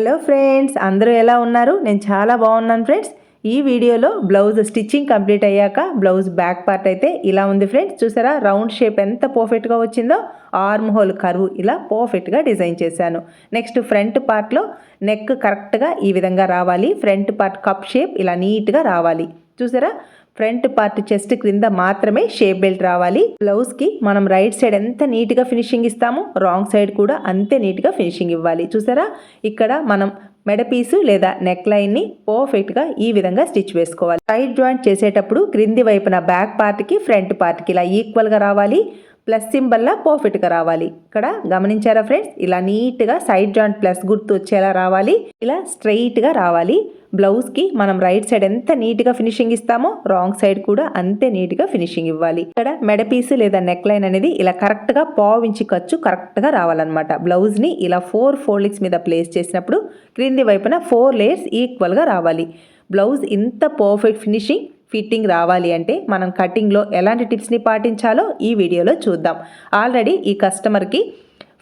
Hello friends అందరూ ఎలా ఉన్నారు? నేను చాలా బాగున్నాను ఫ్రెండ్స్. ఈ వీడియోలో బ్లౌజ్ స్టిచ్చింగ్ కంప్లీట్ అయ్యాక బ్లౌజ్ బ్యాక్ పార్ట్ అయితే ఇలా ఉంది ఫ్రెండ్స్. చూసారా? రౌండ్ షేప్ ఎంత పర్ఫెక్ట్గా వచ్చిందో ఆర్మ్ హోల్ కర్వ్ ఇలా పర్ఫెక్ట్గా డిజైన్ చేశాను. నెక్స్ట్ ఫ్రంట్ పార్ట్లో నెక్ కరెక్ట్గా ఈ విధంగా రావాలి. ఫ్రంట్ పార్ట్ కప్ షేప్ ఇలా నీట్గా రావాలి. చూసారా? ఫ్రంట్ పార్ట్ చెస్ట్ క్రింద మాత్రమే షేప్ బెల్ట్ రావాలి. బ్లౌజ్కి మనం రైట్ సైడ్ ఎంత నీట్గా ఫినిషింగ్ ఇస్తామో రాంగ్ సైడ్ కూడా అంతే నీట్గా ఫినిషింగ్ ఇవ్వాలి. చూసారా? ఇక్కడ మనం మెడ పీసు లేదా నెక్ లైన్ని పర్ఫెక్ట్గా ఈ విధంగా స్టిచ్ వేసుకోవాలి. సైడ్ జాయింట్ చేసేటప్పుడు క్రింది వైపున బ్యాక్ పార్ట్కి ఫ్రంట్ పార్ట్కి ఇలా ఈక్వల్గా రావాలి. ప్లస్ సింబల్లా పర్ఫెక్ట్గా రావాలి. ఇక్కడ గమనించారా ఫ్రెండ్స్? ఇలా నీట్గా సైడ్ జాయింట్ ప్లస్ గుర్తు వచ్చేలా రావాలి. ఇలా స్ట్రైట్గా రావాలి. బ్లౌజ్కి మనం రైట్ సైడ్ ఎంత నీట్గా ఫినిషింగ్ ఇస్తామో రాంగ్ సైడ్ కూడా అంతే నీట్గా ఫినిషింగ్ ఇవ్వాలి. ఇక్కడ మెడ పీస్ లేదా నెక్ లైన్ అనేది ఇలా కరెక్ట్గా పావించి ఖర్చు కరెక్ట్గా రావాలన్నమాట. బ్లౌజ్ని ఇలా ఫోర్ ఫోల్డింగ్స్ మీద ప్లేస్ చేసినప్పుడు క్రింది వైపున ఫోర్ లేయర్స్ ఈక్వల్గా రావాలి. బ్లౌజ్ ఇంత పర్ఫెక్ట్ ఫినిషింగ్ ఫిట్టింగ్ రావాలి అంటే మనం కటింగ్లో ఎలాంటి టిప్స్ని పాటించాలో ఈ వీడియోలో చూద్దాం. ఆల్రెడీ ఈ కస్టమర్కి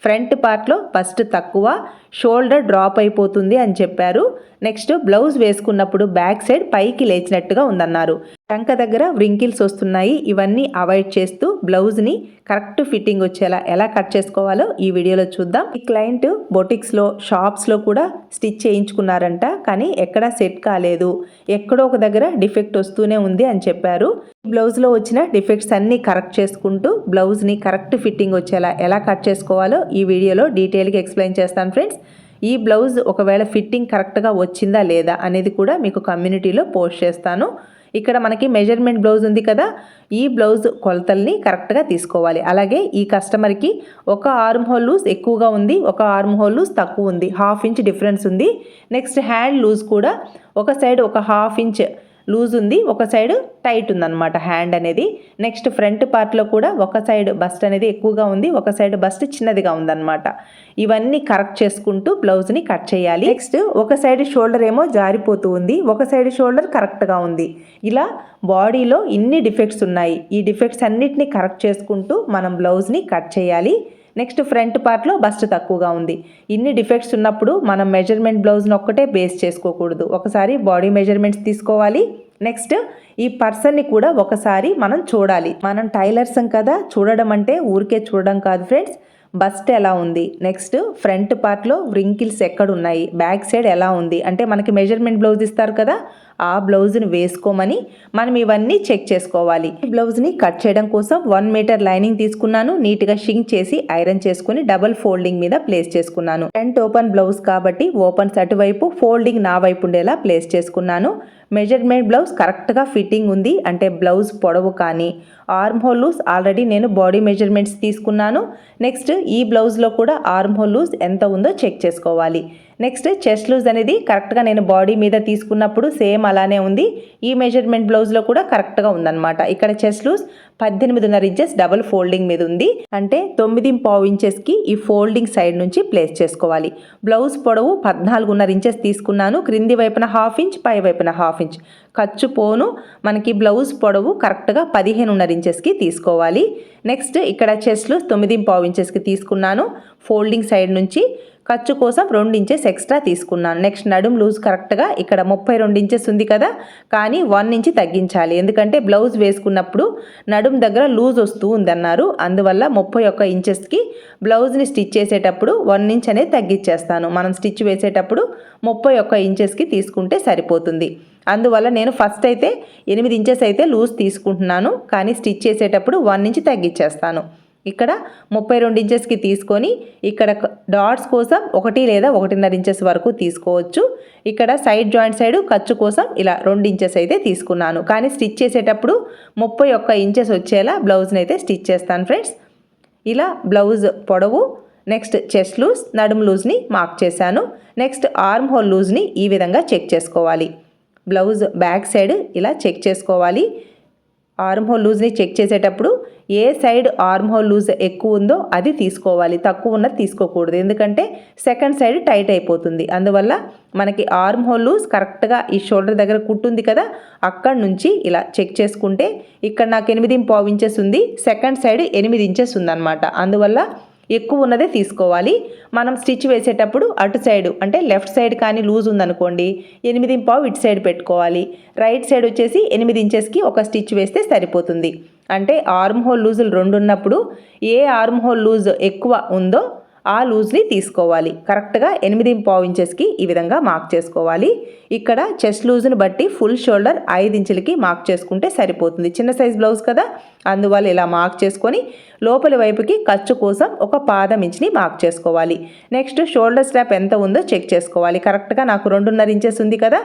ఫ్రంట్ పార్ట్లో ఫస్ట్ తక్కువ షోల్డర్ డ్రాప్ అయిపోతుంది అని చెప్పారు. నెక్స్ట్ బ్లౌజ్ వేసుకున్నప్పుడు బ్యాక్ సైడ్ పైకి లేచినట్టుగా ఉందన్నారు. టంక దగ్గర వ్రింకిల్స్ వస్తున్నాయి. ఇవన్నీ అవాయిడ్ చేస్తూ బ్లౌజ్ని కరెక్ట్ ఫిట్టింగ్ వచ్చేలా ఎలా కట్ చేసుకోవాలో ఈ వీడియోలో చూద్దాం. ఈ క్లయింట్ బొటిక్స్లో షాప్స్లో కూడా స్టిచ్ చేయించుకున్నారంట. కానీ ఎక్కడా సెట్ కాలేదు. ఎక్కడో ఒక దగ్గర డిఫెక్ట్ వస్తూనే ఉంది అని చెప్పారు. బ్లౌజ్లో వచ్చిన డిఫెక్ట్స్ అన్నీ కరెక్ట్ చేసుకుంటూ బ్లౌజ్ని కరెక్ట్ ఫిట్టింగ్ వచ్చేలా ఎలా కట్ చేసుకోవాలో ఈ వీడియోలో డీటెయిల్గా ఎక్స్ప్లెయిన్ చేస్తాను ఫ్రెండ్స్. ఈ బ్లౌజ్ ఒకవేళ ఫిట్టింగ్ కరెక్ట్గా వచ్చిందా లేదా అనేది కూడా మీకు కమ్యూనిటీలో పోస్ట్ చేస్తాను. ఇక్కడ మనకి మెజర్మెంట్ బ్లౌజ్ ఉంది కదా ఈ బ్లౌజ్ కొలతల్ని కరెక్ట్గా తీసుకోవాలి. అలాగే ఈ కస్టమర్కి ఒక ఆర్మ్ హోల్ లూజ్ ఎక్కువగా ఉంది ఒక ఆర్మ్ హోల్ లూజ్ తక్కువ ఉంది హాఫ్ ఇంచ్ డిఫరెన్స్ ఉంది. నెక్స్ట్ హ్యాండ్ లూజ్ కూడా ఒక సైడ్ ఒక హాఫ్ ఇంచ్ లూజ్ ఉంది ఒక సైడ్ టైట్ ఉందన్నమాట హ్యాండ్ అనేది. నెక్స్ట్ ఫ్రంట్ పార్ట్లో కూడా ఒక సైడ్ బస్ట్ అనేది ఎక్కువగా ఉంది ఒక సైడ్ బస్ట్ చిన్నదిగా ఉందన్నమాట. ఇవన్నీ కరెక్ట్ చేసుకుంటూ బ్లౌజ్ని కట్ చేయాలి. నెక్స్ట్ ఒక సైడ్ షోల్డర్ ఏమో జారిపోతూ ఉంది ఒక సైడ్ షోల్డర్ కరెక్ట్గా ఉంది. ఇలా బాడీలో ఇన్ని డిఫెక్ట్స్ ఉన్నాయి ఈ డిఫెక్ట్స్ అన్నిటిని కరెక్ట్ చేసుకుంటూ మనం బ్లౌజ్ని కట్ చేయాలి. నెక్స్ట్ ఫ్రంట్ పార్ట్లో బస్ట్ తక్కువగా ఉంది. ఇన్ని డిఫెక్ట్స్ ఉన్నప్పుడు మనం మెజర్మెంట్ బ్లౌజ్ని ఒక్కటే బేస్ చేసుకోకూడదు. ఒకసారి బాడీ మెజర్మెంట్స్ తీసుకోవాలి. నెక్స్ట్ ఈ పర్సన్ని కూడా ఒకసారి మనం చూడాలి. మనం టైలర్సం కదా చూడడం అంటే ఊరికే చూడడం కాదు ఫ్రెండ్స్. బస్ట్ ఎలా ఉంది? నెక్స్ట్ ఫ్రంట్ పార్ట్లో వ్రింకిల్స్ ఎక్కడ ఉన్నాయి బ్యాక్ సైడ్ ఎలా ఉంది? అంటే మనకి మెజర్మెంట్ బ్లౌజ్ ఇస్తారు కదా ఆ బ్లౌజ్ని వేసుకోమని మనం ఇవన్నీ చెక్ చేసుకోవాలి. బ్లౌజ్ని కట్ చేయడం కోసం వన్ మీటర్ లైనింగ్ తీసుకున్నాను. నీట్గా షింక్ చేసి ఐరన్ చేసుకుని డబల్ ఫోల్డింగ్ మీద ప్లేస్ చేసుకున్నాను. ఫ్రంట్ ఓపెన్ బ్లౌజ్ కాబట్టి ఓపెన్స్ అటువైపు ఫోల్డింగ్ నా వైపు ఉండేలా ప్లేస్ చేసుకున్నాను. మెజర్మెంట్ బ్లౌజ్ కరెక్ట్గా ఫిట్టింగ్ ఉంది. అంటే బ్లౌజ్ పొడవు కానీ ఆర్మ్ హోల్ లూజ్ ఆల్రెడీ నేను బాడీ మెజర్మెంట్స్ తీసుకున్నాను. నెక్స్ట్ ఈ బ్లౌజ్లో కూడా ఆర్మ్ హోల్ లూజ్ ఎంత ఉందో చెక్ చేసుకోవాలి. నెక్స్ట్ చెస్ట్ లూజ్ అనేది కరెక్ట్గా నేను బాడీ మీద తీసుకున్నప్పుడు సేమ్ అలానే ఉంది. ఈ మెజర్మెంట్ బ్లౌజ్లో కూడా కరెక్ట్గా ఉందన్నమాట. ఇక్కడ చెస్ట్ లూజ్ పద్దెనిమిదిన్నర ఇంచెస్ డబుల్ ఫోల్డింగ్ మీద ఉంది. అంటే తొమ్మిది పావు ఇంచెస్కి ఈ ఫోల్డింగ్ సైడ్ నుంచి ప్లేస్ చేసుకోవాలి. బ్లౌజ్ పొడవు పద్నాలుగున్నర ఇంచెస్ తీసుకున్నాను. క్రింది వైపున హాఫ్ ఇంచ్ పై వైపున హాఫ్ ఇంచ్. ఖర్చు పోను. మనకి బ్లౌజ్ పొడవు కరెక్ట్గా పదిహేనున్నర ఇంచెస్కి తీసుకోవాలి. నెక్స్ట్ ఇక్కడ చెస్ట్లు తొమ్మిది పావు ఇంచెస్కి తీసుకున్నాను. ఫోల్డింగ్ సైడ్ నుంచి ఖర్చు కోసం రెండు ఇంచెస్ ఎక్స్ట్రా తీసుకున్నాను. నెక్స్ట్ నడుం లూజ్ కరెక్ట్గా ఇక్కడ ముప్పై రెండు ఇంచెస్ ఉంది కదా కానీ వన్ ఇంచ్ తగ్గించాలి. ఎందుకంటే బ్లౌజ్ వేసుకున్నప్పుడు నడుం దగ్గర లూజ్ వస్తూ ఉందన్నారు. అందువల్ల ముప్పై ఒక్క ఇంచెస్కి బ్లౌజ్ని స్టిచ్ చేసేటప్పుడు వన్ ఇంచ్ అనేది తగ్గించేస్తాను. మనం స్టిచ్ వేసేటప్పుడు ముప్పై ఒక్క ఇంచెస్కి తీసుకుంటే సరిపోతుంది. అందువల్ల నేను ఫస్ట్ అయితే ఎనిమిది ఇంచెస్ అయితే లూజ్ తీసుకుంటున్నాను కానీ స్టిచ్ చేసేటప్పుడు వన్ ఇంచ్ తగ్గించేస్తాను. ఇక్కడ ముప్పై రెండు ఇంచెస్కి తీసుకొని ఇక్కడ డాట్స్ కోసం ఒకటి లేదా ఒకటిన్నర ఇంచెస్ వరకు తీసుకోవచ్చు. ఇక్కడ సైడ్ జాయింట్ సైడ్ ఖర్చు కోసం ఇలా రెండు ఇంచెస్ అయితే తీసుకున్నాను. కానీ స్టిచ్ చేసేటప్పుడు ముప్పై ఒక్క ఇంచెస్ వచ్చేలా బ్లౌజ్ని అయితే స్టిచ్ చేస్తాను ఫ్రెండ్స్. ఇలా బ్లౌజ్ పొడవు నెక్స్ట్ చెస్ట్ లూజ్ నడుము లూజ్ని మార్క్ చేశాను. నెక్స్ట్ ఆర్మ్ హోల్ లూజ్ని ఈ విధంగా చెక్ చేసుకోవాలి. బ్లౌజ్ బ్యాక్ సైడ్ ఇలా చెక్ చేసుకోవాలి. ఆర్మ్ హోల్ లూజ్ని చెక్ చేసేటప్పుడు ఏ సైడ్ ఆర్మ్ హోల్ లూజ్ ఎక్కువ ఉందో అది తీసుకోవాలి. తక్కువ ఉన్నది తీసుకోకూడదు. ఎందుకంటే సెకండ్ సైడ్ టైట్ అయిపోతుంది. అందువల్ల మనకి ఆర్మ్ హోల్ లూజ్ కరెక్ట్గా ఈ షోల్డర్ దగ్గర కుట్టుంది కదా అక్కడ నుంచి ఇలా చెక్ చేసుకుంటే ఇక్కడ నాకు ఎనిమిది పావు ఇంచెస్ ఉంది సెకండ్ సైడ్ ఎనిమిది ఇంచెస్ ఉందన్నమాట. అందువల్ల ఎక్కువ ఉన్నదే తీసుకోవాలి. మనం స్టిచ్ వేసేటప్పుడు అటు సైడ్ అంటే లెఫ్ట్ సైడ్ కానీ లూజ్ ఉందనుకోండి ఎనిమిది పావు ఇటు సైడ్ పెట్టుకోవాలి. రైట్ సైడ్ వచ్చేసి ఎనిమిది ఇంచెస్కి ఒక స్టిచ్ వేస్తే సరిపోతుంది. అంటే ఆర్మ్ హోల్ లూజులు రెండు ఉన్నప్పుడు ఏ ఆర్మ్ హోల్ లూజ్ ఎక్కువ ఉందో ఆ లూజ్ని తీసుకోవాలి. కరెక్ట్గా ఎనిమిది పావు ఇంచెస్కి ఈ విధంగా మార్క్ చేసుకోవాలి. ఇక్కడ చెస్ట్ లూజ్ని బట్టి ఫుల్ షోల్డర్ ఐదు ఇంచులకి మార్క్ చేసుకుంటే సరిపోతుంది. చిన్న సైజ్ బ్లౌజ్ కదా? అందువల్ల ఇలా మార్క్ చేసుకొని లోపలి వైపుకి ఖర్చు కోసం ఒక పాదం ఇంచుని మార్క్ చేసుకోవాలి. నెక్స్ట్ షోల్డర్ స్ట్రాప్ ఎంత ఉందో చెక్ చేసుకోవాలి. కరెక్ట్గా నాకు రెండున్నర ఇంచెస్ ఉంది కదా?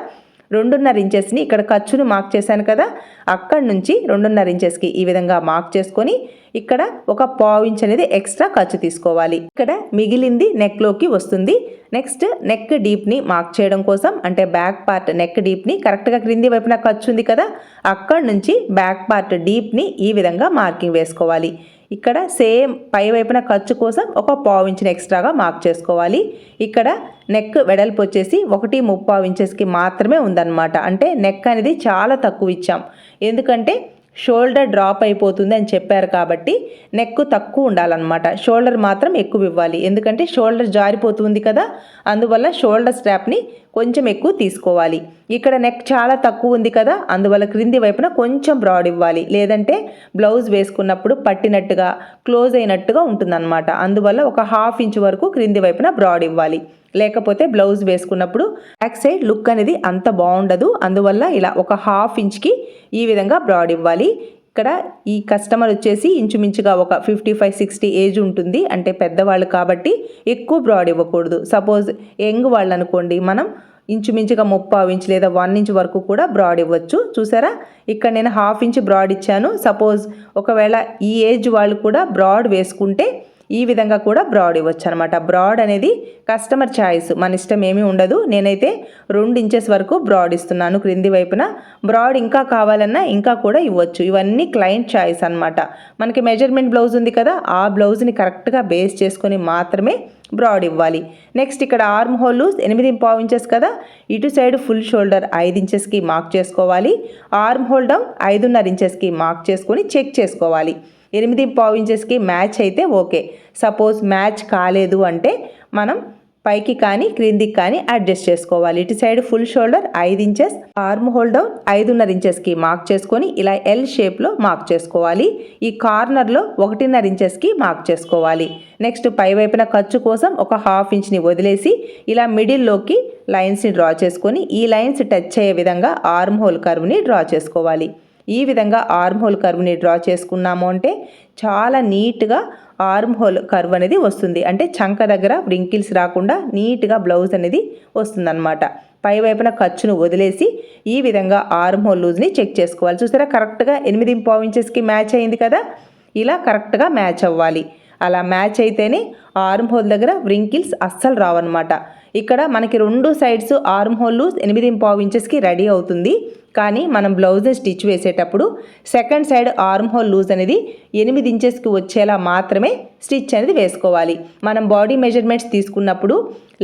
రెండున్నర ఇంచెస్ని ఇక్కడ ఖర్చును మార్క్ చేశాను కదా అక్కడి నుంచి రెండున్నర ఇంచెస్కి ఈ విధంగా మార్క్ చేసుకొని ఇక్కడ ఒక పావు ఇంచ్ అనేది ఎక్స్ట్రా ఖర్చు తీసుకోవాలి. ఇక్కడ మిగిలింది నెక్లోకి వస్తుంది. నెక్స్ట్ నెక్ డీప్ని మార్క్ చేయడం కోసం అంటే బ్యాక్ పార్ట్ నెక్ డీప్ని కరెక్ట్గా క్రింది వైపున ఖర్చు ఉంది కదా అక్కడి నుంచి బ్యాక్ పార్ట్ డీప్ని ఈ విధంగా మార్కింగ్ వేసుకోవాలి. ఇక్కడ సేమ్ పై వైపున ఖర్చు కోసం ఒక పావు ఇంచుని ఎక్స్ట్రాగా మార్క్ చేసుకోవాలి. ఇక్కడ నెక్ వెడల్పు వచ్చేసి ఒకటి ముప్పావు ఇంచెస్కి మాత్రమే ఉందన్నమాట. అంటే నెక్ అనేది చాలా తక్కువ ఇచ్చాం. ఎందుకంటే షోల్డర్ డ్రాప్ అయిపోతుంది అని చెప్పారు కాబట్టి నెక్ తక్కువ ఉండాలన్నమాట. షోల్డర్ మాత్రం ఎక్కువ ఇవ్వాలి. ఎందుకంటే షోల్డర్ జారిపోతుంది కదా. అందువల్ల షోల్డర్ స్ట్రాప్ని కొంచెం ఎక్కువ తీసుకోవాలి. ఇక్కడ నెక్ చాలా తక్కువ ఉంది కదా అందువల్ల క్రింది వైపున కొంచెం బ్రాడ్ ఇవ్వాలి. లేదంటే బ్లౌజ్ వేసుకున్నప్పుడు పట్టినట్టుగా క్లోజ్ అయినట్టుగా ఉంటుందన్నమాట. అందువల్ల ఒక హాఫ్ ఇంచ్ వరకు క్రింది వైపున బ్రాడ్ ఇవ్వాలి. లేకపోతే బ్లౌజ్ వేసుకున్నప్పుడు బ్యాక్ సైడ్ లుక్ అనేది అంత బాగుండదు. అందువల్ల ఇలా ఒక హాఫ్ ఇంచ్కి ఈ విధంగా బ్రాడ్ ఇవ్వాలి. ఇక్కడ ఈ కస్టమర్ వచ్చేసి ఇంచుమించుగా ఒక ఫిఫ్టీ ఫైవ్ సిక్స్టీ ఏజ్ ఉంటుంది. అంటే పెద్దవాళ్ళు కాబట్టి ఎక్కువ బ్రాడ్ ఇవ్వకూడదు. సపోజ్ యంగ్ వాళ్ళు అనుకోండి మనం ఇంచుమించుగా ముప్పావు ఇంచ్ లేదా వన్ ఇంచ్ వరకు కూడా బ్రాడ్ ఇవ్వచ్చు. చూసారా? ఇక్కడ నేను హాఫ్ ఇంచ్ బ్రాడ్ ఇచ్చాను. సపోజ్ ఒకవేళ ఈ ఏజ్ వాళ్ళు కూడా బ్రాడ్ వేసుకుంటే ఈ విధంగా కూడా బ్రాడ్ ఇవ్వచ్చు అనమాట బ్రాడ్ అనేది కస్టమర్ ఛాయిస్ మన ఇష్టం ఏమీ ఉండదు. నేనైతే రెండు ఇంచెస్ వరకు బ్రాడ్ ఇస్తున్నాను క్రింది వైపున. బ్రాడ్ ఇంకా కావాలన్నా ఇంకా కూడా ఇవ్వచ్చు. ఇవన్నీ క్లయింట్ ఛాయిస్ అనమాట. మనకి మెజర్మెంట్ బ్లౌజ్ ఉంది కదా ఆ బ్లౌజ్ని కరెక్ట్గా బేస్ చేసుకొని మాత్రమే బ్రాడ్ ఇవ్వాలి. నెక్స్ట్ ఇక్కడ ఆర్మ్ హోల్ ఎనిమిది పావు ఇంచెస్ కదా ఇటు సైడ్ ఫుల్ షోల్డర్ ఐదు ఇంచెస్కి మార్క్ చేసుకోవాలి. ఆర్మ్ హోల్ డౌన్ ఐదున్నర ఇంచెస్కి మార్క్ చేసుకొని చెక్ చేసుకోవాలి. ఎనిమిది పావు ఇంచెస్కి మ్యాచ్ అయితే ఓకే. సపోజ్ మ్యాచ్ కాలేదు అంటే మనం పైకి కానీ క్రిందికి కానీ అడ్జస్ట్ చేసుకోవాలి. ఇటు సైడ్ ఫుల్ షోల్డర్ ఐదు ఇంచెస్ ఆర్మ్ హోల్ డౌన్ ఐదున్నర ఇంచెస్కి మార్క్ చేసుకొని ఇలా ఎల్ షేప్లో మార్క్ చేసుకోవాలి. ఈ కార్నర్లో ఒకటిన్నర ఇంచెస్కి మార్క్ చేసుకోవాలి. నెక్స్ట్ పై వైపున ఖర్చు కోసం ఒక హాఫ్ ఇంచ్ని వదిలేసి ఇలా మిడిల్లోకి లైన్స్ని డ్రా చేసుకొని ఈ లైన్స్ టచ్ అయ్యే విధంగా ఆర్మ్ హోల్ కర్వ్ని డ్రా చేసుకోవాలి. ఈ విధంగా ఆర్మ్ హోల్ కర్వ్ని డ్రా చేసుకున్నాము అంటే చాలా నీట్గా ఆర్మ్ హోల్ కర్వ్ అనేది వస్తుంది. అంటే చంక దగ్గర వ్రింకిల్స్ రాకుండా నీట్గా బ్లౌజ్ అనేది వస్తుందన్నమాట. పై వైపున ఖర్చును వదిలేసి ఈ విధంగా ఆర్మ్ హోల్ లూజ్ని చెక్ చేసుకోవాలి. చూసారా కరెక్ట్గా ఎనిమిది పావు ఇంచెస్కి మ్యాచ్ అయింది కదా? ఇలా కరెక్ట్గా మ్యాచ్ అవ్వాలి. అలా మ్యాచ్ అయితేనే ఆర్మ్ హోల్ దగ్గర వ్రింకిల్స్ అస్సలు రావన్నమాట. ఇక్కడ మనకి రెండు సైడ్స్ ఆర్మ్ హోల్ లూజ్ ఎనిమిది పావు ఇంచెస్కి రెడీ అవుతుంది. కానీ మనం బ్లౌజ్ స్టిచ్ వేసేటప్పుడు second side arm hole loose అనేది ఎనిమిది ఇంచెస్కి వచ్చేలా మాత్రమే స్టిచ్ అనేది వేసుకోవాలి. మనం బాడీ మెజర్మెంట్స్ తీసుకున్నప్పుడు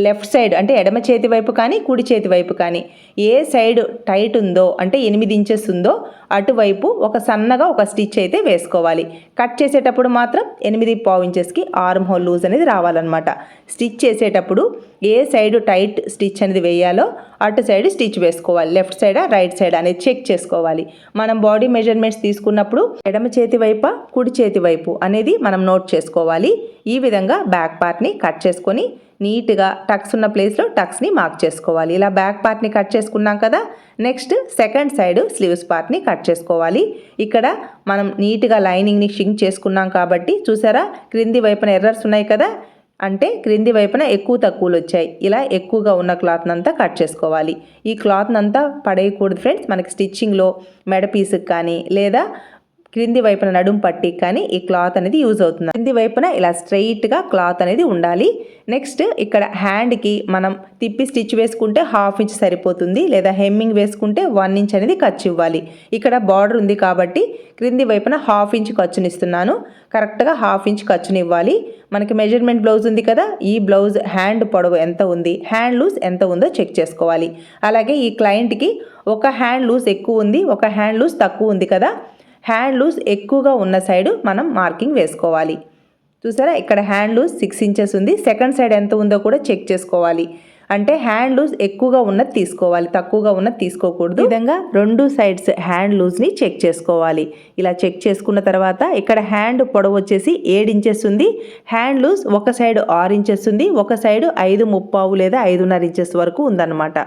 లెఫ్ట్ సైడ్ అంటే ఎడమ చేతి వైపు కానీ కుడి చేతి వైపు కానీ. ఏ సైడ్ టైట్ ఉందో అంటే ఎనిమిది ఇంచెస్ ఉందో అటువైపు ఒక సన్నగా ఒక స్టిచ్ అయితే వేసుకోవాలి. కట్ చేసేటప్పుడు మాత్రం ఎనిమిది పావు ఇంచెస్కి ఆర్మ్ హోల్ లూజ్ అనేది రావాలన్నమాట. స్టిచ్ చేసేటప్పుడు ఏ సైడ్ టైట్ స్టిచ్ అనేది వేయాలో అటు సైడ్ స్టిచ్ వేసుకోవాలి. లెఫ్ట్ సైడా రైట్ సైడ్ అనేది చెక్ చేసుకోవాలి. మనం బాడీ మెజర్మెంట్స్ తీసుకున్నప్పుడు ఎడమ చేతి వైపా కుడి చేతి వైపు అనేది మనం నోట్ చేసుకోవాలి. ఈ విధంగా బ్యాక్ పార్ట్ని కట్ చేసుకొని నీట్గా టక్స్ ఉన్న ప్లేస్లో టక్స్ని మార్క్ చేసుకోవాలి. ఇలా బ్యాక్ పార్ట్ని కట్ చేసుకున్నాం కదా నెక్స్ట్ సెకండ్ సైడ్ స్లీవ్స్ పార్ట్ని కట్ చేసుకోవాలి. ఇక్కడ మనం నీట్గా లైనింగ్ని షింక్ చేసుకున్నాం కాబట్టి చూసారా క్రింది వైపున ఎర్రర్స్ ఉన్నాయి కదా అంటే క్రింది వైపున ఎక్కువ తక్కువలు వచ్చాయి. ఇలా ఎక్కువగా ఉన్న క్లాత్నంతా కట్ చేసుకోవాలి. ఈ క్లాత్నంతా పడేయకూడదు ఫ్రెండ్స్ మనకి స్టిచ్చింగ్లో మెడ పీసుకి కానీ లేదా క్రింది వైపున నడుం పట్టి కానీ ఈ క్లాత్ అనేది యూజ్ అవుతుంది. క్రింది వైపున ఇలా స్ట్రైట్గా క్లాత్ అనేది ఉండాలి. నెక్స్ట్ ఇక్కడ హ్యాండ్కి మనం తిప్పి స్టిచ్ వేసుకుంటే హాఫ్ ఇంచ్ సరిపోతుంది లేదా హెమ్మింగ్ వేసుకుంటే వన్ ఇంచ్ అనేది ఖర్చు ఇవ్వాలి. ఇక్కడ బార్డర్ ఉంది కాబట్టి క్రింది వైపున హాఫ్ ఇంచ్ ఖర్చునిస్తున్నాను కరెక్ట్గా హాఫ్ ఇంచ్ ఖర్చుని ఇవ్వాలి. మనకి మెజర్మెంట్ బ్లౌజ్ ఉంది కదా ఈ బ్లౌజ్ హ్యాండ్ పొడవు ఎంత ఉంది హ్యాండ్ లూజ్ ఎంత ఉందో చెక్ చేసుకోవాలి. అలాగే ఈ క్లయింట్కి ఒక హ్యాండ్ లూజ్ ఎక్కువ ఉంది ఒక హ్యాండ్ లూజ్ తక్కువ ఉంది కదా హ్యాండ్ లూజ్ ఎక్కువగా ఉన్న సైడు మనం మార్కింగ్ వేసుకోవాలి. చూసారా? ఇక్కడ హ్యాండ్ లూజ్ సిక్స్ ఇంచెస్ ఉంది. సెకండ్ సైడ్ ఎంత ఉందో కూడా చెక్ చేసుకోవాలి. అంటే హ్యాండ్ లూజ్ ఎక్కువగా ఉన్నది తీసుకోవాలి తక్కువగా ఉన్నది తీసుకోకూడదు. విధంగా రెండు సైడ్స్ హ్యాండ్ లూజ్ని చెక్ చేసుకోవాలి. ఇలా చెక్ చేసుకున్న తర్వాత ఇక్కడ హ్యాండ్ పొడవు వచ్చేసి ఏడు ఇంచెస్ ఉంది హ్యాండ్ లూజ్ ఒక సైడ్ ఆరు ఇంచెస్ ఉంది ఒక సైడ్ ఐదు ముప్పావు లేదా ఐదున్నర ఇంచెస్ వరకు ఉందన్నమాట.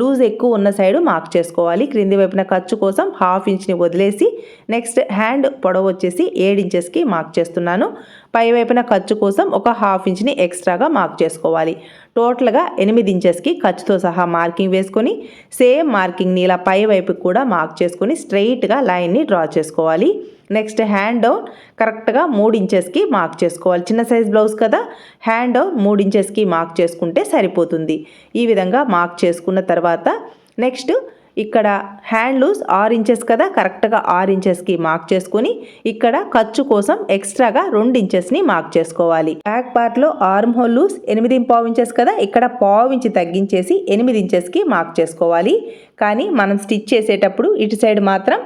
లూజ్ ఎక్కువ ఉన్న సైడ్ మార్క్ చేసుకోవాలి. క్రింది వైపున ఖర్చు కోసం హాఫ్ ఇంచ్ని వదిలేసి నెక్స్ట్ హ్యాండ్ పొడవు వచ్చేసి ఏడు ఇంచెస్కి మార్క్ చేస్తున్నాను. పై వైపున ఖర్చు కోసం ఒక హాఫ్ ఇంచ్ని ఎక్స్ట్రాగా మార్క్ చేసుకోవాలి. టోటల్గా ఎనిమిది ఇంచెస్కి ఖర్చుతో సహా మార్కింగ్ వేసుకొని సేమ్ మార్కింగ్ని ఇలా పై వైపుకి కూడా మార్క్ చేసుకొని స్ట్రైట్గా లైన్ని డ్రా చేసుకోవాలి. నెక్స్ట్ హ్యాండ్ డౌన్ కరెక్ట్గా మూడు ఇంచెస్కి మార్క్ చేసుకోవాలి. చిన్న సైజ్ బ్లౌజ్ కదా హ్యాండ్ డౌన్ మూడు ఇంచెస్కి మార్క్ చేసుకుంటే సరిపోతుంది. ఈ విధంగా మార్క్ చేసుకున్న తర్వాత నెక్స్ట్ ఇక్కడ హ్యాండ్ లూజ్ ఆరు ఇంచెస్ కదా కరెక్ట్గా ఆరు ఇంచెస్కి మార్క్ చేసుకుని ఇక్కడ ఖర్చు కోసం ఎక్స్ట్రాగా రెండు ఇంచెస్ని మార్క్ చేసుకోవాలి. బ్యాక్ పార్ట్లో ఆర్మ్ హోల్ లూజ్ ఎనిమిది పావు ఇంచెస్ కదా ఇక్కడ పావు ఇంచి తగ్గించేసి ఎనిమిది ఇంచెస్కి మార్క్ చేసుకోవాలి. కానీ మనం స్టిచ్ చేసేటప్పుడు ఇటు సైడ్ మాత్రం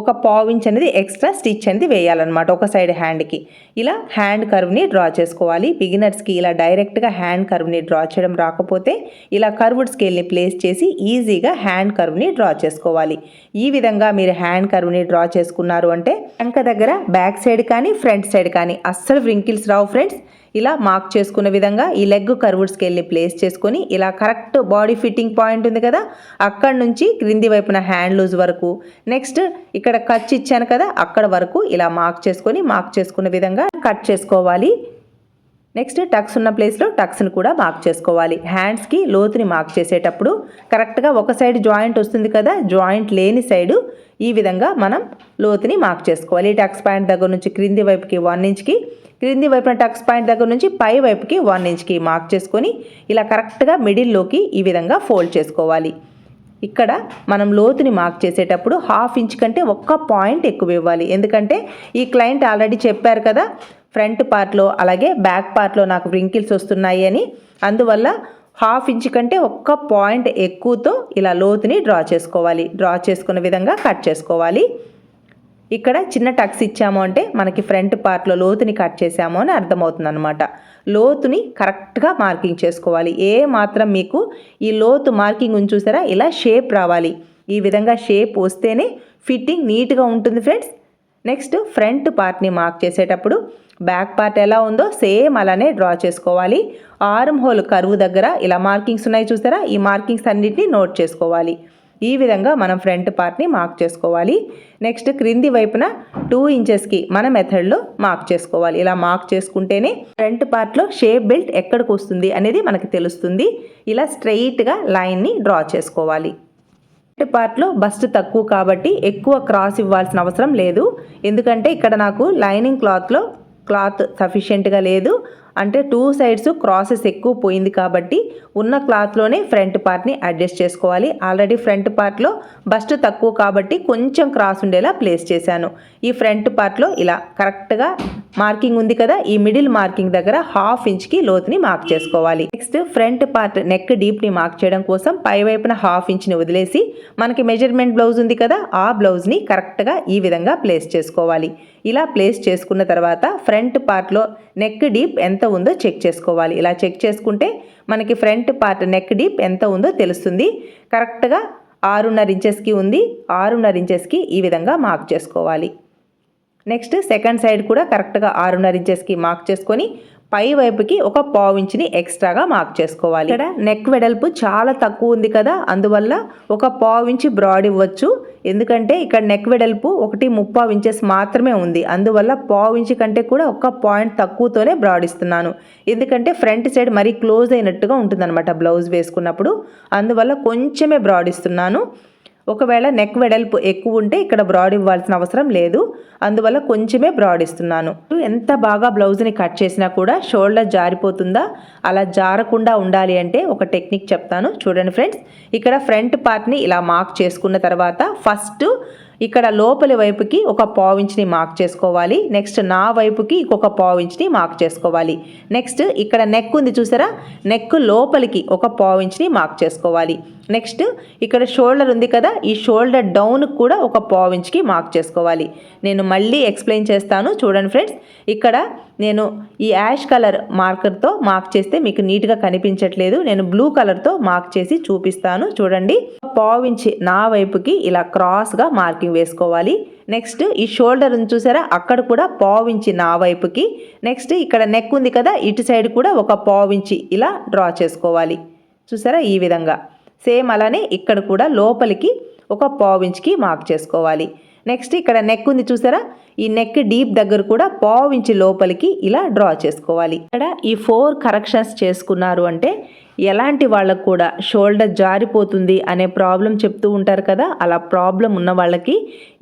ఒక పావు అనేది ఎక్స్ట్రా స్టిచ్ అనేది వేయాలన్నమాట ఒక సైడ్ హ్యాండ్కి. ఇలా హ్యాండ్ కర్వ్ని డ్రా చేసుకోవాలి. బిగినర్స్కి ఇలా డైరెక్ట్గా హ్యాండ్ కర్వ్ని డ్రా చేయడం రాకపోతే ఇలా కర్వ్డ్ స్కేల్ని ప్లేస్ చేసి ఈజీగా హ్యాండ్ కర్వ్ని డ్రా చేసుకోవాలి. ఈ విధంగా మీరు హ్యాండ్ కర్వ్ని డ్రా చేసుకున్నారు అంటే అంక దగ్గర బ్యాక్ సైడ్ కానీ ఫ్రంట్ సైడ్ కానీ అస్సలు వ్రింకిల్స్ రావు ఫ్రెండ్స్. ఇలా మార్క్ చేసుకున్న విధంగా ఈ లెగ్ కర్వుడ్ వెళ్ళి ప్లేస్ చేసుకొని ఇలా కరెక్ట్ బాడీ ఫిట్టింగ్ పాయింట్ ఉంది కదా అక్కడ నుంచి క్రింది వైపున హ్యాండ్ లూజ్ వరకు. నెక్స్ట్ ఇక్కడ కచ్ ఇచ్చాను కదా అక్కడ వరకు ఇలా మార్క్ చేసుకొని మార్క్ చేసుకున్న విధంగా కట్ చేసుకోవాలి. నెక్స్ట్ టక్స్ ఉన్న ప్లేస్లో టక్స్ని కూడా మార్క్ చేసుకోవాలి. హ్యాండ్స్కి లోతుని మార్క్ చేసేటప్పుడు కరెక్ట్గా ఒక సైడ్ జాయింట్ వస్తుంది కదా జాయింట్ లేని సైడు ఈ విధంగా మనం లోతుని మార్క్ చేసుకోవాలి. టక్స్ పాయింట్ దగ్గర నుంచి క్రింది వైపుకి వన్ ఇంచ్కి క్రింది వైపున టక్స్ పాయింట్ దగ్గర నుంచి పై వైపుకి వన్ ఇంచ్కి మార్క్ చేసుకొని ఇలా కరెక్ట్గా మిడిల్లోకి ఈ విధంగా ఫోల్డ్ చేసుకోవాలి. ఇక్కడ మనం లోతుని మార్క్ చేసేటప్పుడు హాఫ్ ఇంచ్ కంటే ఒక్క పాయింట్ ఎక్కువ ఇవ్వాలి. ఎందుకంటే ఈ క్లయింట్ ఆల్రెడీ చెప్పారు కదా ఫ్రంట్ పార్ట్లో అలాగే బ్యాక్ పార్ట్లో నాకు వ్రింకిల్స్ వస్తున్నాయి అని. అందువల్ల హాఫ్ ఇంచ్ కంటే ఒక్క పాయింట్ ఎక్కువతో ఇలా లోతుని డ్రా చేసుకోవాలి. డ్రా చేసుకున్న విధంగా కట్ చేసుకోవాలి. ఇక్కడ చిన్న టక్స్ ఇచ్చాము అంటే మనకి ఫ్రంట్ పార్ట్లో లోతుని కట్ చేసాము అని అర్థమవుతుంది అనమాట లోతుని కరెక్ట్గా మార్కింగ్ చేసుకోవాలి. ఏ మాత్రం మీకు ఈ లోతు మార్కింగ్ చూసారా? ఇలా షేప్ రావాలి. ఈ విధంగా షేప్ వస్తేనే ఫిట్టింగ్ నీట్గా ఉంటుంది ఫ్రెండ్స్. నెక్స్ట్ ఫ్రంట్ పార్ట్ని మార్క్ చేసేటప్పుడు బ్యాక్ పార్ట్ ఎలా ఉందో సేమ్ అలానే డ్రా చేసుకోవాలి. ఆర్మ్ హోల్ కరువు దగ్గర ఇలా మార్కింగ్స్ ఉన్నాయి చూసారా? ఈ మార్కింగ్స్ అన్నిటిని నోట్ చేసుకోవాలి. ఈ విధంగా మనం ఫ్రంట్ పార్ట్ని మార్క్ చేసుకోవాలి. నెక్స్ట్ క్రింది వైపున టూ ఇంచెస్కి మన మెథడ్లో మార్క్ చేసుకోవాలి. ఇలా మార్క్ చేసుకుంటేనే ఫ్రంట్ పార్ట్లో షేప్ బెల్ట్ ఎక్కడికి వస్తుంది అనేది మనకి తెలుస్తుంది. ఇలా స్ట్రెయిట్గా లైన్ని డ్రా చేసుకోవాలి. ఫ్రంట్ పార్ట్లో బస్ట్ తక్కువ కాబట్టి ఎక్కువ క్రాస్ ఇవ్వాల్సిన అవసరం లేదు. ఎందుకంటే ఇక్కడ నాకు లైనింగ్ క్లాత్లో క్లాత్ సఫిషియెంట్గా లేదు. అంటే టూ సైడ్స్ క్రాసెస్ ఎక్కువ పోయింది కాబట్టి ఉన్న క్లాత్లోనే ఫ్రంట్ పార్ట్ని అడ్జస్ట్ చేసుకోవాలి. ఆల్రెడీ ఫ్రంట్ పార్ట్లో బస్ట్ తక్కువ కాబట్టి కొంచెం క్రాస్ ఉండేలా ప్లేస్ చేశాను. ఈ ఫ్రంట్ పార్ట్లో ఇలా కరెక్ట్గా మార్కింగ్ ఉంది కదా ఈ మిడిల్ మార్కింగ్ దగ్గర హాఫ్ ఇంచ్కి లోతుని మార్క్ చేసుకోవాలి. నెక్స్ట్ ఫ్రంట్ పార్ట్ నెక్ డీప్ని మార్క్ చేయడం కోసం పై వైపున హాఫ్ ఇంచ్ని వదిలేసి మనకి మెజర్మెంట్ బ్లౌజ్ ఉంది కదా ఆ బ్లౌజ్ని కరెక్ట్గా ఈ విధంగా ప్లేస్ చేసుకోవాలి. ఇలా ప్లేస్ చేసుకున్న తర్వాత ఫ్రంట్ పార్ట్లో నెక్ డీప్ ఎంత ఉందో చెక్ చేసుకోవాలి. ఇలా చెక్ చేసుకుంటే మనకి ఫ్రంట్ పార్ట్ నెక్ డీప్ ఎంత ఉందో తెలుస్తుంది. కరెక్ట్గా ఆరున్నర ఇంచెస్కి ఉంది ఆరున్నర ఇంచెస్కి ఈ విధంగా మార్క్ చేసుకోవాలి. నెక్స్ట్ సెకండ్ సైడ్ కూడా కరెక్ట్గా ఆరున్నర ఇంచెస్కి మార్క్ చేసుకొని పై వైపుకి ఒక పావు ఇంచుని ఎక్స్ట్రాగా మార్క్ చేసుకోవాలి. ఇక్కడ నెక్ వెడల్పు చాలా తక్కువ ఉంది కదా అందువల్ల ఒక పావు ఇంచు బ్రాడ్ ఇవ్వచ్చు. ఎందుకంటే ఇక్కడ నెక్ వెడల్పు ఒకటి ముప్పావు ఇంచెస్ మాత్రమే ఉంది. అందువల్ల పావు ఇంచు కంటే కూడా ఒక పాయింట్ తక్కువతోనే బ్రాడ్ ఇస్తున్నాను. ఎందుకంటే ఫ్రంట్ సైడ్ మరీ క్లోజ్ అయినట్టుగా ఉంటుందన్నమాట బ్లౌజ్ వేసుకున్నప్పుడు. అందువల్ల కొంచెమే బ్రాడ్ ఇస్తున్నాను. ఒకవేళ నెక్ వెడల్పు ఎక్కువ ఉంటే ఇక్కడ బ్రాడ్ ఇవ్వాల్సిన అవసరం లేదు. అందువల్ల కొంచెమే బ్రాడ్ ఇస్తున్నాను. ఎంత బాగా బ్లౌజ్ని కట్ చేసినా కూడా షోల్డర్ జారిపోతుందా? అలా జారకుండా ఉండాలి అంటే ఒక టెక్నిక్ చెప్తాను. చూడండి ఫ్రెండ్స్ ఇక్కడ ఫ్రంట్ పార్ట్ని ఇలా మార్క్ చేసుకున్న తర్వాత ఫస్ట్ ఇక్కడ లోపలి వైపుకి ఒక పావు మార్క్ చేసుకోవాలి. నెక్స్ట్ నా వైపుకి ఇంకొక పావు మార్క్ చేసుకోవాలి. నెక్స్ట్ ఇక్కడ నెక్ ఉంది చూసారా? నెక్ లోపలికి ఒక పావు ఇంచ్ని మార్క్ చేసుకోవాలి. నెక్స్ట్ ఇక్కడ షోల్డర్ ఉంది కదా? ఈ షోల్డర్ డౌన్ కూడా ఒక పావించ్కి మార్క్ చేసుకోవాలి. నేను మళ్ళీ ఎక్స్ప్లెయిన్ చేస్తాను. చూడండి ఫ్రెండ్స్ ఇక్కడ నేను ఈ యాష్ కలర్ మార్కర్తో మార్క్ చేస్తే మీకు నీట్గా కనిపించట్లేదు. నేను బ్లూ కలర్తో మార్క్ చేసి చూపిస్తాను. చూడండి. పావించి నా వైపుకి ఇలా క్రాస్గా మార్కింగ్ వేసుకోవాలి. నెక్స్ట్ ఈ షోల్డర్ని చూసారా? అక్కడ కూడా పావించి నా వైపుకి. నెక్స్ట్ ఇక్కడ నెక్ ఉంది కదా ఇటు సైడ్ కూడా ఒక పావించి ఇలా డ్రా చేసుకోవాలి. చూసారా? ఈ విధంగా. సేమ్ అలానే ఇక్కడ కూడా లోపలికి ఒక పావు ఇంచ్కి మార్క్ చేసుకోవాలి. నెక్స్ట్ ఇక్కడ నెక్ ఉంది చూసారా? ఈ నెక్ డీప్ దగ్గర కూడా పావు లోపలికి ఇలా డ్రా చేసుకోవాలి. ఇక్కడ ఈ ఫోర్ కరెక్షన్స్ చేసుకున్నారు అంటే ఎలాంటి వాళ్ళకు కూడా షోల్డర్ జారిపోతుంది అనే ప్రాబ్లం చెప్తూ ఉంటారు కదా అలా ప్రాబ్లం ఉన్న వాళ్ళకి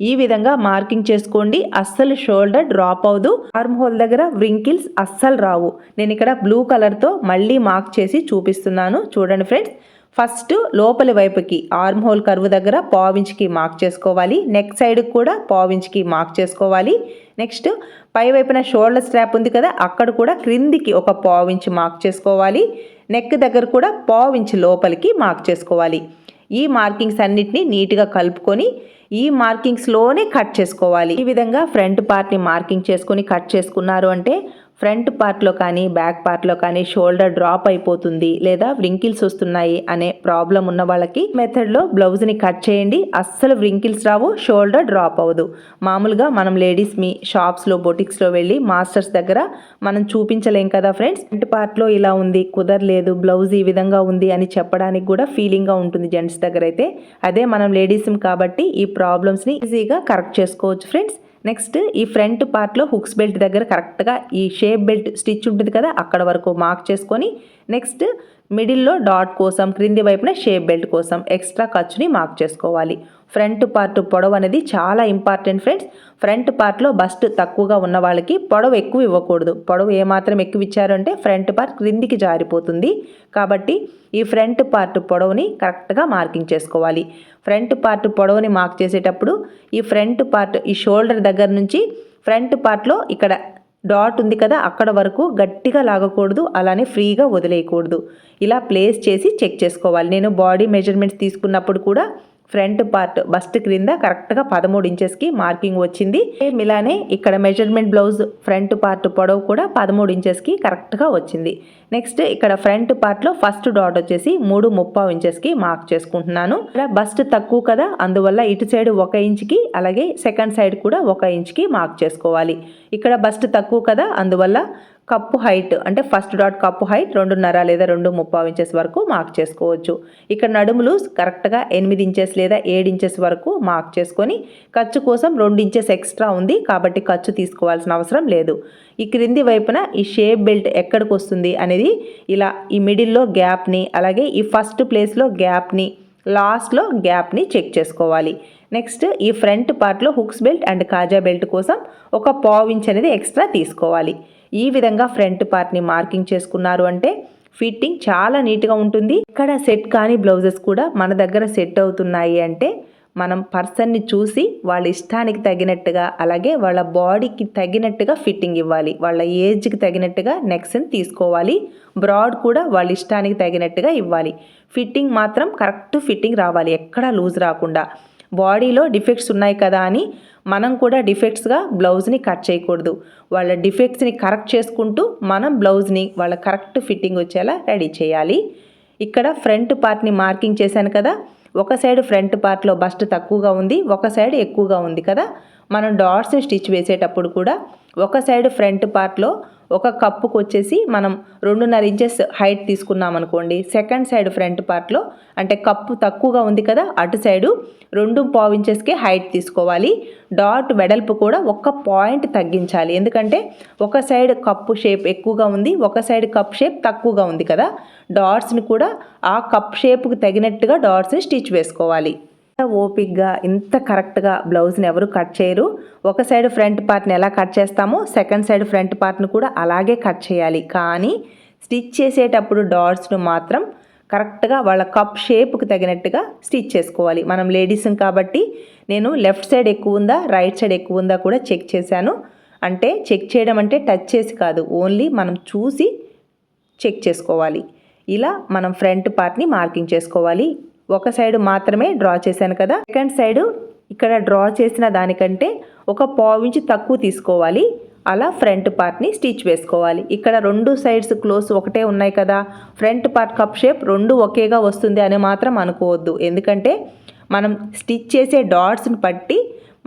ఈ విధంగా మార్కింగ్ చేసుకోండి. అస్సలు షోల్డర్ డ్రాప్ అవ్వదు. ఆర్మ్ హోల్ దగ్గర వ్రింకిల్స్ అస్సలు రావు. నేను ఇక్కడ బ్లూ కలర్తో మళ్ళీ మార్క్ చేసి చూపిస్తున్నాను. చూడండి ఫ్రెండ్స్ ఫస్ట్ లోపలి వైపుకి ఆర్మ్ హోల్ కర్వ్ దగ్గర పావించ్కి మార్క్ చేసుకోవాలి. నెక్ సైడ్కి కూడా పావించ్కి మార్క్ చేసుకోవాలి. నెక్స్ట్ పై వైపున షోల్డర్ స్ట్రాప్ ఉంది కదా అక్కడ కూడా క్రిందికి ఒక పావించి మార్క్ చేసుకోవాలి. నెక్ దగ్గర కూడా పావించి లోపలికి మార్క్ చేసుకోవాలి. ఈ మార్కింగ్స్ అన్నిటినీ నీట్గా కలుపుకొని ఈ మార్కింగ్స్లోనే కట్ చేసుకోవాలి. ఈ విధంగా ఫ్రంట్ పార్ట్ని మార్కింగ్ చేసుకొని కట్ చేసుకున్నారు అంటే ఫ్రంట్ పార్ట్లో కానీ బ్యాక్ పార్ట్లో కానీ షోల్డర్ డ్రాప్ అయిపోతుంది లేదా వ్రింకిల్స్ వస్తున్నాయి అనే ప్రాబ్లం ఉన్న వాళ్ళకి మెథడ్లో బ్లౌజ్ని కట్ చేయండి. అస్సలు వ్రింకిల్స్ రావు షోల్డర్ డ్రాప్ అవ్వదు. మామూలుగా మనం లేడీస్ మీ షాప్స్లో బొటిక్స్లో వెళ్ళి మాస్టర్స్ దగ్గర మనం చూపించలేం కదా ఫ్రెండ్స్? ఫ్రంట్ పార్ట్లో ఇలా ఉంది కుదరలేదు బ్లౌజ్ ఈ విధంగా ఉంది అని చెప్పడానికి కూడా ఫీలింగ్గా ఉంటుంది జెంట్స్ దగ్గర అయితే. అదే మనం లేడీస్ కాబట్టి ఈ ప్రాబ్లమ్స్ని ఈజీగా కరెక్ట్ చేసుకోవచ్చు ఫ్రెండ్స్. నెక్స్ట్ ఈ ఫ్రంట్ పార్ట్లో హుక్స్ బెల్ట్ దగ్గర కరెక్ట్గా ఈ షేప్ బెల్ట్ స్టిచ్ ఉంటుంది కదా అక్కడ వరకు మార్క్ చేసుకొని నెక్స్ట్ మిడిల్లో డాట్ కోసం క్రింది వైపున షేప్ బెల్ట్ కోసం ఎక్స్ట్రా ఖర్చుని మార్క్ చేసుకోవాలి. ఫ్రంట్ పార్ట్ పొడవు అనేది చాలా ఇంపార్టెంట్ ఫ్రెండ్స్. ఫ్రంట్ పార్ట్లో బస్ట్ తక్కువగా ఉన్న వాళ్ళకి పొడవు ఎక్కువ ఇవ్వకూడదు. పొడవు ఏమాత్రం ఎక్కువ ఇచ్చారంటే ఫ్రంట్ పార్ట్ క్రిందికి జారిపోతుంది. కాబట్టి ఈ ఫ్రంట్ పార్ట్ పొడవుని కరెక్ట్గా మార్కింగ్ చేసుకోవాలి. ఫ్రంట్ పార్ట్ పొడవుని మార్క్ చేసేటప్పుడు ఈ ఫ్రంట్ పార్ట్ ఈ షోల్డర్ దగ్గర నుంచి ఫ్రంట్ పార్ట్లో ఇక్కడ డాట్ ఉంది కదా అక్కడ వరకు గట్టిగా లాగకూడదు అలానే ఫ్రీగా వదిలేయకూడదు. ఇలా ప్లేస్ చేసి చెక్ చేసుకోవాలి. నేను బాడీ మెజర్మెంట్స్ తీసుకున్నప్పుడు కూడా ఫ్రంట్ పార్ట్ బస్ట్ క్రింద కరెక్ట్గా పదమూడు ఇంచెస్కి మార్కింగ్ వచ్చింది. ఇలానే ఇక్కడ మెజర్మెంట్ బ్లౌజ్ ఫ్రంట్ పార్ట్ పొడవు కూడా పదమూడు ఇంచెస్కి కరెక్ట్గా వచ్చింది. నెక్స్ట్ ఇక్కడ ఫ్రంట్ పార్ట్లో ఫస్ట్ డాట్ వచ్చేసి మూడు ముప్పావు ఇంచెస్కి మార్క్ చేసుకుంటున్నాను. ఇక్కడ బస్ట్ తక్కువ కదా అందువల్ల ఇటు సైడ్ ఒక ఇంచ్కి అలాగే సెకండ్ సైడ్ కూడా ఒక ఇంచ్కి మార్క్ చేసుకోవాలి. ఇక్కడ బస్ట్ తక్కువ కదా అందువల్ల కప్పు హైట్ అంటే ఫస్ట్ డాట్ కప్పు హైట్ రెండున్నర లేదా రెండు ముప్పావు ఇంచెస్ వరకు మార్క్ చేసుకోవచ్చు. ఇక్కడ నడుములు కరెక్ట్గా ఎనిమిది ఇంచెస్ లేదా ఏడు ఇంచెస్ వరకు మార్క్ చేసుకొని ఖర్చు కోసం రెండు ఇంచెస్ ఎక్స్ట్రా ఉంది కాబట్టి ఖర్చు తీసుకోవాల్సిన అవసరం లేదు. ఈ క్రింది వైపున ఈ షేప్ బెల్ట్ ఎక్కడికి వస్తుంది అనేది ఇలా ఈ మిడిల్లో గ్యాప్ని అలాగే ఈ ఫస్ట్ ప్లేస్లో గ్యాప్ని లాస్ట్లో గ్యాప్ని చెక్ చేసుకోవాలి. నెక్స్ట్ ఈ ఫ్రంట్ పార్ట్లో హుక్స్ బెల్ట్ అండ్ కాజా బెల్ట్ కోసం ఒక పావు ఇంచ్ అనేది ఎక్స్ట్రా తీసుకోవాలి. ఈ విధంగా ఫ్రంట్ పార్ట్ని మార్కింగ్ చేసుకున్నారు అంటే ఫిట్టింగ్ చాలా నీట్గా ఉంటుంది. ఇక్కడ సెట్ కాని బ్లౌజెస్ కూడా మన దగ్గర సెట్ అవుతున్నాయి అంటే మనం పర్సన్ని చూసి వాళ్ళ ఇష్టానికి తగినట్టుగా అలాగే వాళ్ళ బాడీకి తగినట్టుగా ఫిట్టింగ్ ఇవ్వాలి. వాళ్ళ ఏజ్కి తగినట్టుగా నెక్స్ట్ని తీసుకోవాలి. బ్రాడ్ కూడా వాళ్ళ ఇష్టానికి తగినట్టుగా ఇవ్వాలి. ఫిట్టింగ్ మాత్రం కరెక్ట్ ఫిట్టింగ్ రావాలి. ఎక్కడా లూజ్ రాకుండా. బాడీలో డిఫెక్ట్స్ ఉన్నాయి కదా అని మనం కూడా డిఫెక్ట్స్గా బ్లౌజ్ని కట్ చేయకూడదు. వాళ్ళ డిఫెక్ట్స్ని కరెక్ట్ చేసుకుంటూ మనం బ్లౌజ్ని వాళ్ళ కరెక్ట్ ఫిట్టింగ్ వచ్చేలా రెడీ చేయాలి. ఇక్కడ ఫ్రంట్ పార్ట్ని మార్కింగ్ చేశాను కదా. ఒక సైడ్ ఫ్రంట్ పార్ట్లో బస్ట్ తక్కువగా ఉంది ఒక సైడ్ ఎక్కువగా ఉంది కదా. మనం డాట్స్ని స్టిచ్ వేసేటప్పుడు కూడా ఒక సైడ్ ఫ్రంట్ పార్ట్లో ఒక కప్పుకు వచ్చేసి మనం రెండున్నర ఇంచెస్ హైట్ తీసుకున్నాం అనుకోండి సెకండ్ సైడ్ ఫ్రంట్ పార్ట్లో అంటే కప్పు తక్కువగా ఉంది కదా అటు సైడు రెండు పావు ఇంచెస్కే హైట్ తీసుకోవాలి. డాట్ వెడల్పు కూడా ఒక పాయింట్ తగ్గించాలి. ఎందుకంటే ఒక సైడ్ కప్పు షేప్ ఎక్కువగా ఉంది ఒక సైడ్ కప్ షేప్ తక్కువగా ఉంది కదా. డాట్స్ని కూడా ఆ కప్ షేప్కి తగినట్టుగా డాట్స్ని స్టిచ్ వేసుకోవాలి. ఓపిక్గా ఇంత కరెక్ట్గా బ్లౌజ్ని ఎవరు కట్ చేయరు. ఒక సైడ్ ఫ్రంట్ పార్ట్ని ఎలా కట్ చేస్తామో సెకండ్ సైడ్ ఫ్రంట్ పార్ట్ని కూడా అలాగే కట్ చేయాలి. కానీ స్టిచ్ చేసేటప్పుడు డాట్స్ను మాత్రం కరెక్ట్గా వాళ్ళ కప్ షేప్కి తగినట్టుగా స్టిచ్ చేసుకోవాలి. మనం లేడీస్ కాబట్టి నేను లెఫ్ట్ సైడ్ ఎక్కువ ఉందా రైట్ సైడ్ ఎక్కువ ఉందా కూడా చెక్ చేశాను. అంటే చెక్ చేయడం అంటే టచ్ చేసి కాదు ఓన్లీ మనం చూసి చెక్ చేసుకోవాలి. ఇలా మనం ఫ్రంట్ పార్ట్ని మార్కింగ్ చేసుకోవాలి. ఒక సైడ్ మాత్రమే డ్రా చేశాను కదా. సెకండ్ సైడ్ ఇక్కడ డ్రా చేసిన దానికంటే ఒక పావించి తక్కువ తీసుకోవాలి. అలా ఫ్రంట్ పార్ట్ని స్టిచ్ వేసుకోవాలి. ఇక్కడ రెండు సైడ్స్ క్లోజ్ ఒకటే ఉన్నాయి కదా. ఫ్రంట్ పార్ట్ కప్ షేప్ రెండు ఒకేగా వస్తుంది అని మాత్రం అనుకోవద్దు. ఎందుకంటే మనం స్టిచ్ చేసే డాట్స్ని బట్టి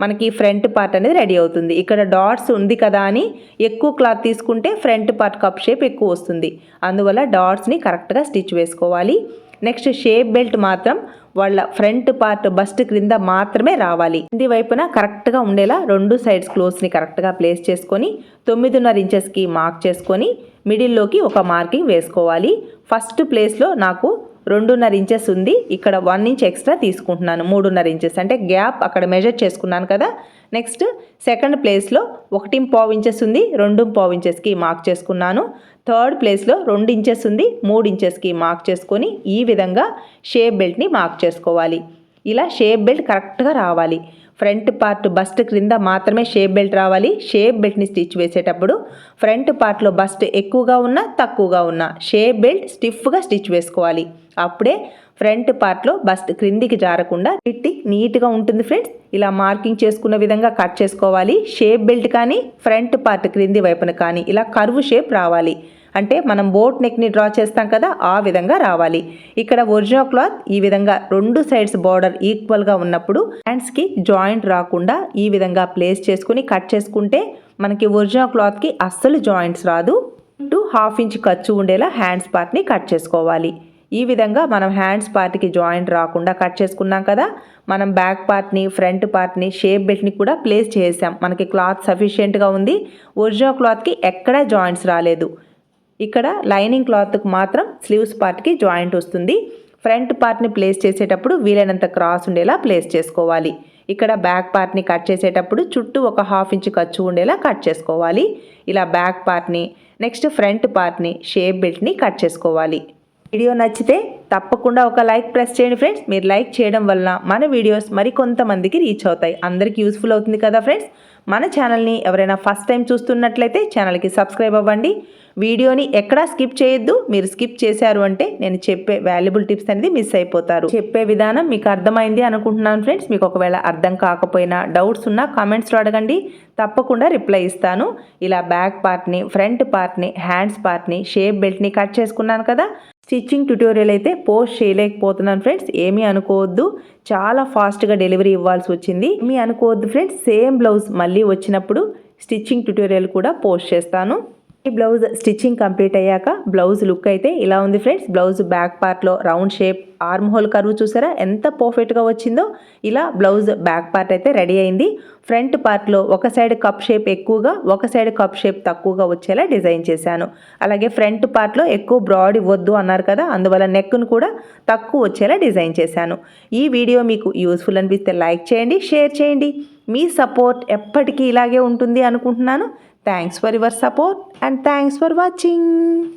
మనకి ఫ్రంట్ పార్ట్ అనేది రెడీ అవుతుంది. ఇక్కడ డాట్స్ ఉంది కదా అని ఎక్కువ క్లాత్ తీసుకుంటే ఫ్రంట్ పార్ట్ కప్ షేప్ ఎక్కువ వస్తుంది. అందువల్ల డాట్స్ని కరెక్ట్గా స్టిచ్ వేసుకోవాలి. నెక్స్ట్ షేప్ బెల్ట్ మాత్రం వాళ్ళ ఫ్రంట్ పార్ట్ బస్ట్ క్రింద మాత్రమే రావాలి. కింది వైపున కరెక్ట్గా ఉండేలా రెండు సైడ్స్ క్లోజ్ని కరెక్ట్గా ప్లేస్ చేసుకొని తొమ్మిదిన్నర ఇంచెస్కి మార్క్ చేసుకొని మిడిల్లోకి ఒక మార్కింగ్ వేసుకోవాలి. ఫస్ట్ ప్లేస్లో నాకు రెండున్నర ఇంచెస్ ఉంది. ఇక్కడ వన్ ఇంచ్ ఎక్స్ట్రా తీసుకుంటున్నాను. మూడున్నర ఇంచెస్. అంటే గ్యాప్ అక్కడ మెజర్ చేసుకున్నాను కదా. నెక్స్ట్ సెకండ్ ప్లేస్లో ఒకటి పావు ఇంచెస్ ఉంది. రెండు పావు ఇంచెస్కి మార్క్ చేసుకున్నాను. థర్డ్ ప్లేస్లో రెండు ఇంచెస్ ఉంది. మూడు ఇంచెస్కి మార్క్ చేసుకొని ఈ విధంగా షేప్ బెల్ట్ని మార్క్ చేసుకోవాలి. ఇలా షేప్ బెల్ట్ కరెక్ట్గా రావాలి. ఫ్రంట్ పార్ట్ బస్ట్ క్రింద మాత్రమే షేప్ బెల్ట్ రావాలి. షేప్ బెల్ట్ని స్టిచ్ వేసేటప్పుడు ఫ్రంట్ పార్ట్లో బస్ట్ ఎక్కువగా ఉన్నా తక్కువగా ఉన్నా షేప్ బెల్ట్ స్టిఫ్గా స్టిచ్ వేసుకోవాలి. అప్పుడే ఫ్రంట్ పార్ట్లో బస్ట్ క్రిందికి జారకుండా ఫిట్టింగ్ నీట్గా ఉంటుంది ఫ్రెండ్స్. ఇలా మార్కింగ్ చేసుకున్న విధంగా కట్ చేసుకోవాలి. షేప్ బెల్ట్ కానీ ఫ్రంట్ పార్ట్ క్రింది వైపున కానీ ఇలా కర్వ్ షేప్ రావాలి. అంటే మనం బోట్ నెక్ని డ్రా చేస్తాం కదా ఆ విధంగా రావాలి. ఇక్కడ ఒరిజినల్ క్లాత్ ఈ విధంగా రెండు సైడ్స్ బార్డర్ ఈక్వల్గా ఉన్నప్పుడు హ్యాండ్స్కి జాయింట్ రాకుండా ఈ విధంగా ప్లేస్ చేసుకుని కట్ చేసుకుంటే మనకి ఒరిజినల్ క్లాత్కి అస్సలు జాయింట్స్ రాదు. టు హాఫ్ ఇంచ్ ఖర్చు ఉండేలా హ్యాండ్స్ పార్ట్ని కట్ చేసుకోవాలి. ఈ విధంగా మనం హ్యాండ్స్ పార్ట్కి జాయింట్ రాకుండా కట్ చేసుకున్నాం కదా మనం బ్యాక్ పార్ట్ని ఫ్రంట్ పార్ట్ని షేప్ బెల్ట్ని కూడా ప్లేస్ చేసాం. మనకి క్లాత్ సఫిషియెంట్గా ఉంది. ఒరిజినల్ క్లాత్కి ఎక్కడా జాయింట్స్ రాలేదు. ఇక్కడ లైనింగ్ క్లాత్కి మాత్రం స్లీవ్స్ పార్ట్కి జాయింట్ వస్తుంది. ఫ్రంట్ పార్ట్ని ప్లేస్ చేసేటప్పుడు వీలైనంత క్రాస్ ఉండేలా ప్లేస్ చేసుకోవాలి. ఇక్కడ బ్యాక్ పార్ట్ని కట్ చేసేటప్పుడు చుట్టూ ఒక హాఫ్ ఇంచ్ ఖర్చు ఉండేలా కట్ చేసుకోవాలి. ఇలా బ్యాక్ పార్ట్ని నెక్స్ట్ ఫ్రంట్ పార్ట్ని షేప్ బెల్ట్ని కట్ చేసుకోవాలి. వీడియో నచ్చితే తప్పకుండా ఒక లైక్ ప్రెస్ చేయండి ఫ్రెండ్స్. మీరు లైక్ చేయడం వలన మన వీడియోస్ మరికొంతమందికి రీచ్ అవుతాయి. అందరికీ యూస్ఫుల్ అవుతుంది కదా ఫ్రెండ్స్? మన ఛానల్ని ఎవరైనా ఫస్ట్ టైం చూస్తున్నట్లయితే ఛానల్కి సబ్స్క్రైబ్ అవ్వండి. వీడియోని ఎక్కడా స్కిప్ చేయొద్దు. మీరు స్కిప్ చేశారు అంటే నేను చెప్పే వాల్యుబుల్ టిప్స్ అనేది మిస్ అయిపోతారు. చెప్పే విధానం మీకు అర్థమైంది అనుకుంటున్నాను ఫ్రెండ్స్. మీకు ఒకవేళ అర్థం కాకపోయినా డౌట్స్ ఉన్నా కామెంట్స్లో అడగండి. తప్పకుండా రిప్లై ఇస్తాను. ఇలా బ్యాక్ పార్ట్ని ఫ్రంట్ పార్ట్ని హ్యాండ్స్ పార్ట్ని షేప్ బెల్ట్ని కట్ చేసుకున్నాను కదా. స్టిచ్చింగ్ ట్యూటోరియల్ అయితే పోస్ట్ చేయలేకపోతున్నాను ఫ్రెండ్స్. ఏమీ అనుకోవద్దు. చాలా ఫాస్ట్గా డెలివరీ ఇవ్వాల్సి వచ్చింది. ఏమీ అనుకోవద్దు ఫ్రెండ్స్. సేమ్ బ్లౌజ్ మళ్ళీ వచ్చినప్పుడు స్టిచ్చింగ్ ట్యూటోరియల్ కూడా పోస్ట్ చేస్తాను. ఈ బ్లౌజ్ స్టిచ్చింగ్ కంప్లీట్ అయ్యాక బ్లౌజ్ లుక్ అయితే ఇలా ఉంది ఫ్రెండ్స్. బ్లౌజ్ బ్యాక్ పార్ట్లో రౌండ్ షేప్ ఆర్మ్ హోల్ కరువు చూసారా? ఎంత పర్ఫెక్ట్గా వచ్చిందో ఇలా బ్లౌజ్ బ్యాక్ పార్ట్ అయితే రెడీ అయింది. ఫ్రంట్ పార్ట్లో ఒక సైడ్ కప్ షేప్ ఎక్కువగా ఒక సైడ్ కప్ షేప్ తక్కువగా వచ్చేలా డిజైన్ చేశాను. అలాగే ఫ్రంట్ పార్ట్లో ఎక్కువ బ్రాడ్ ఇవ్వద్దు అన్నారు కదా అందువల్ల నెక్ను కూడా తక్కువ వచ్చేలా డిజైన్ చేశాను. ఈ వీడియో మీకు యూస్ఫుల్ అనిపిస్తే లైక్ చేయండి షేర్ చేయండి. మీ సపోర్ట్ ఎప్పటికీ ఇలాగే ఉంటుంది అనుకుంటున్నాను. Thanks for your support and thanks for watching.